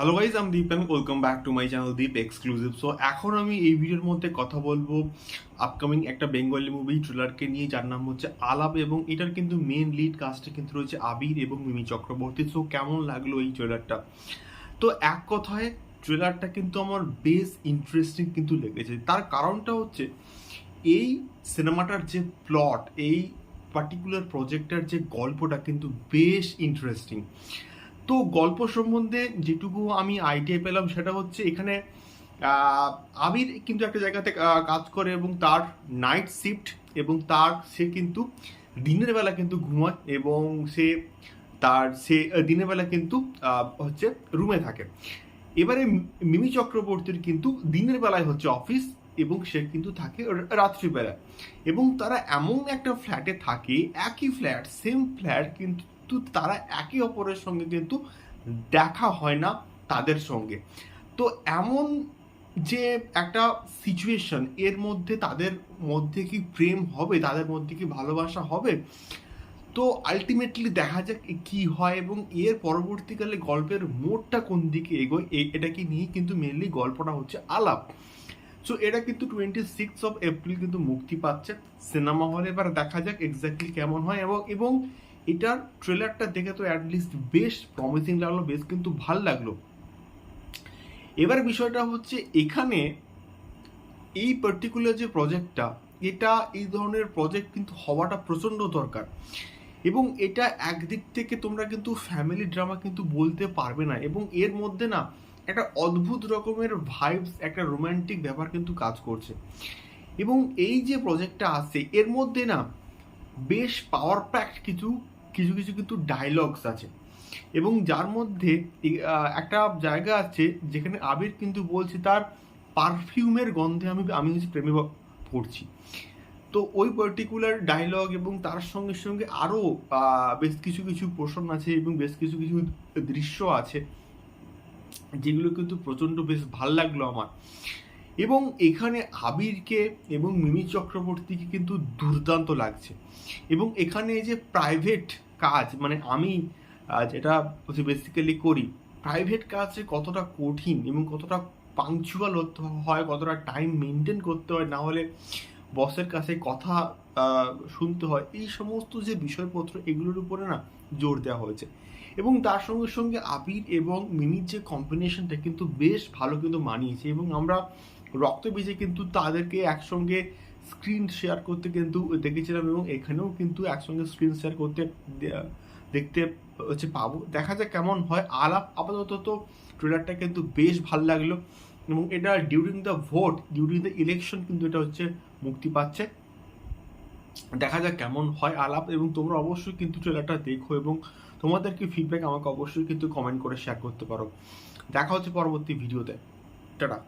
Hello guys আমি Deep and welcome back to my channel Deep exclusive so এখন আমি এই ভিডিওর মধ্যে কথা বলব আপকামিং একটা বেঙ্গলি মুভি ট্রেলারকে নিয়ে, যার নাম হচ্ছে আলাপ এবং এটার কিন্তু মেন লিড কাস্টে কিন্তু রয়েছে আবির এবং মিমি চক্রবর্তী। সো কেমন লাগল এই ট্রেলারটা তো, এক কথায় ট্রেলারটা কিন্তু আমার বেশ ইন্টারেস্টিং কিন্তু লেগেছে। তার কারণটা হচ্ছে, এই সিনেমাটার যে প্লট এই পার্টিকুলার প্রজেক্টের যে গল্পটা কিন্তু বেশ ইন্টারেস্টিং তো গল্প সম্বন্ধে যেটুকু আমি আইডিয়া পেলাম সেটা হচ্ছে এখানে আবির কিন্তু একটা জায়গাতে কাজ করে এবং তার নাইট শিফট এবং তার, সে কিন্তু দিনের বেলা কিন্তু ঘুমায় এবং সে তার, সে দিনের বেলা কিন্তু হচ্ছে রুমে থাকে। এবারে মিমি চক্রবর্তীর কিন্তু দিনের বেলায় হচ্ছে অফিস এবং সে কিন্তু থাকে রা- রাত্রিবেলায়। এবং তারা এমন একটা ফ্ল্যাটে থাকে, একই ফ্ল্যাট সেম ফ্ল্যাট, কিন্তু তারা একে অপরের সঙ্গে কিন্তু দেখা হয় না তাদের সঙ্গে। তো এমন যে একটা সিচুয়েশন এর মধ্যে তাদের মধ্যে কি প্রেম হবে, তাদের মধ্যে কি ভালোবাসা হবে? তো আলটিমেটলি দেখা যাক কি হয় এবং এর পরবর্তীকালে গল্পের মোড়টা কোন দিকে এগোয় এটাকে নিয়ে কিন্তু মেনলি গল্পটা হচ্ছে আলাপ। সো এটা কিন্তু টোয়েন্টি সিক্স অফ এপ্রিল কিন্তু মুক্তি পাচ্ছে। সিনেমা হলে এবার দেখা যাক এক্স্যাক্টলি কেমন হয় এবং এবং এটার ট্রেলারটা দেখে তো অ্যাটলিস্ট বেশ প্রমিসিং লাগল, বেশ কিন্তু ভালো লাগল। এবার বিষয়টা হচ্ছে এখানে এই পার্টিকুলার যে প্রজেক্টটা এটা এই ধরনের প্রজেক্ট কিন্তু হওয়াটা প্রচণ্ড দরকার। এবং এটা একদিক থেকে তোমরা কিন্তু ফ্যামিলি ড্রামা কিন্তু বলতে পারবে না। এবং এর মধ্যে না একটা অদ্ভুত রকমের ভাইবস একটা রোমান্টিক ব্যাপার কিন্তু কাজ করছে। এবং এই যে প্রজেক্টটা আছে এর মধ্যে না বেশ পাওয়ার প্যাক্ট কিছু কিছু কিছু কিন্তু ডায়লগস আছে। এবং যার মধ্যে একটা জায়গা আছে যেখানে আবির কিন্তু বলছে তার পারফিউমের গন্ধে আমি আমি প্রেমে পড়ছি। তো ওই পার্টিকুলার ডায়লগ এবং তার সঙ্গে সঙ্গে আরও বেশ কিছু কিছু পোর্শন আছে এবং বেশ কিছু কিছু দৃশ্য আছে। যেগুলো কিন্তু প্রচণ্ড বেশ ভালো লাগল আমার। এবং এখানে আবিরকে এবং মিমি চক্রবর্তীকে কিন্তু দুর্দান্ত লাগছে। এবং এখানে যে প্রাইভেট কাজ মানে আমি যেটা বেসিক্যালি করি প্রাইভেট কাজে কতটা কঠিন এবং কতটা পাংচুয়াল হতে হয়, কতটা টাইম মেনটেন করতে হয়, না হলে বসের কাছে কথা শুনতে হয়। এই সমস্ত যে বিষয়পত্র, এগুলোর উপরে না জোর দেওয়া হয়েছে। এবং তার সঙ্গে সঙ্গে আবির এবং মিমির যে কম্বিনেশনটা কিন্তু বেশ ভালো কিন্তু মানিয়েছে। এবং আমরা রক্তবীজে কিন্তু তাদেরকে একসঙ্গে স্ক্রিন শেয়ার করতে কিন্তু দেখেছিলাম এবং এখানেও কিন্তু একসঙ্গে স্ক্রিন শেয়ার করতে দেখতে হচ্ছে পাবো। দেখা যাক কেমন হয়। আলাপ আপাতত তো ট্রেলারটা কিন্তু বেশ ভালো লাগল। এবং এটা during the vote during the election কিন্তু এটা হচ্ছে মুক্তি পাচ্ছে। দেখা যাক কেমন হয় আলাপ এবং তোমরা অবশ্যই কিন্তু ট্রেলারটা দেখো এবং তোমাদের কি ফিডব্যাক আমাকে অবশ্যই কিন্তু কমেন্ট করে শেয়ার করতে পারো। দেখা হচ্ছে পরবর্তী ভিডিওতে টাটা।